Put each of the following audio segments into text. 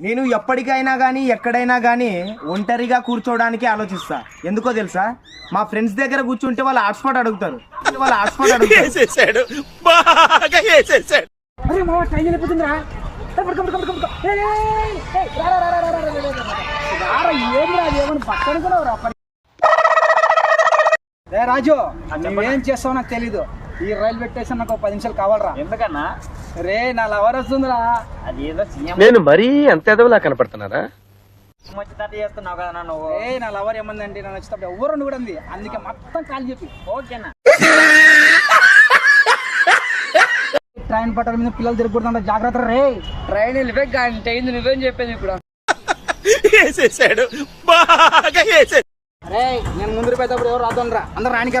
నేను ఎప్పటికైనా కానీ ఎక్కడైనా కానీ ఒంటరిగా కూర్చోవడానికి ఆలోచిస్తా. ఎందుకో తెలుసా? మా ఫ్రెండ్స్ దగ్గర కూర్చుంటే వాళ్ళు హాట్స్పాట్ అడుగుతారు. వాళ్ళు హాట్స్పాట్ అడుగుతారు. రాజు నువ్వేం చేస్తావు నాకు తెలీదు. ఈ రైలు పెట్టేసి నాకు ఒక పది నిమిషాలు కావాలరా. ఎందుకన్నా? రే నా లవర్ వస్తుందిరా. అది ఏదో సీఎం. నేను మరీ అంత ఎదవలా కనపడుతున్నారా వచ్చేటట్టు చేస్తున్నావు కదా నువ్వు. ఏ నా లవర్ ఏమందంటే నన్ను వచ్చేటప్పుడు ఎవరు కూడా ఉంది అందుకే మొత్తం కాల్ చెప్పి. ఓకేనా? ట్రైన్ పట్టాల మీద పిల్లలు తిరగకూడదు జాగ్రత్త రే. ట్రైన్ వెళ్ళిపోయి గంట అయింది నువ్వేం చెప్పేది ఇప్పుడు? వేసేసాడు. బాగా వేసేసాడు అరే నేను ముందు పోయేటప్పుడు ఎవరు రాదనరా అందరు రానికే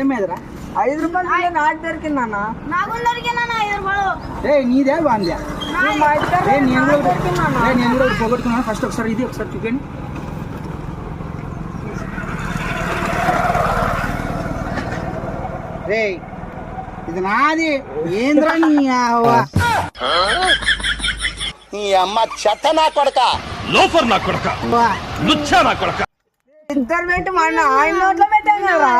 ఏమేదిరా ఐదు రూపాయలు నాకు దొరికిందన్న నాకు దొరికిందా ఐదు రూపాయలు. ఏ నీదే బాగుంది ఏ నేను కూడా నేను కూడా పోగొట్టుకున్నాను. ఫస్ట్ ఒకసారి ఇది ఒకసారి చూపించండి. రే ఇది నాది. ఏంద్రా నీ అమ్మ చెత్త నా కొడక. లోఫర్ నా కొడక. లుచ్చా నా కొడక. ఇద్దరు పెట్టి మన ఆయన నోట్లో పెట్టాను కదా.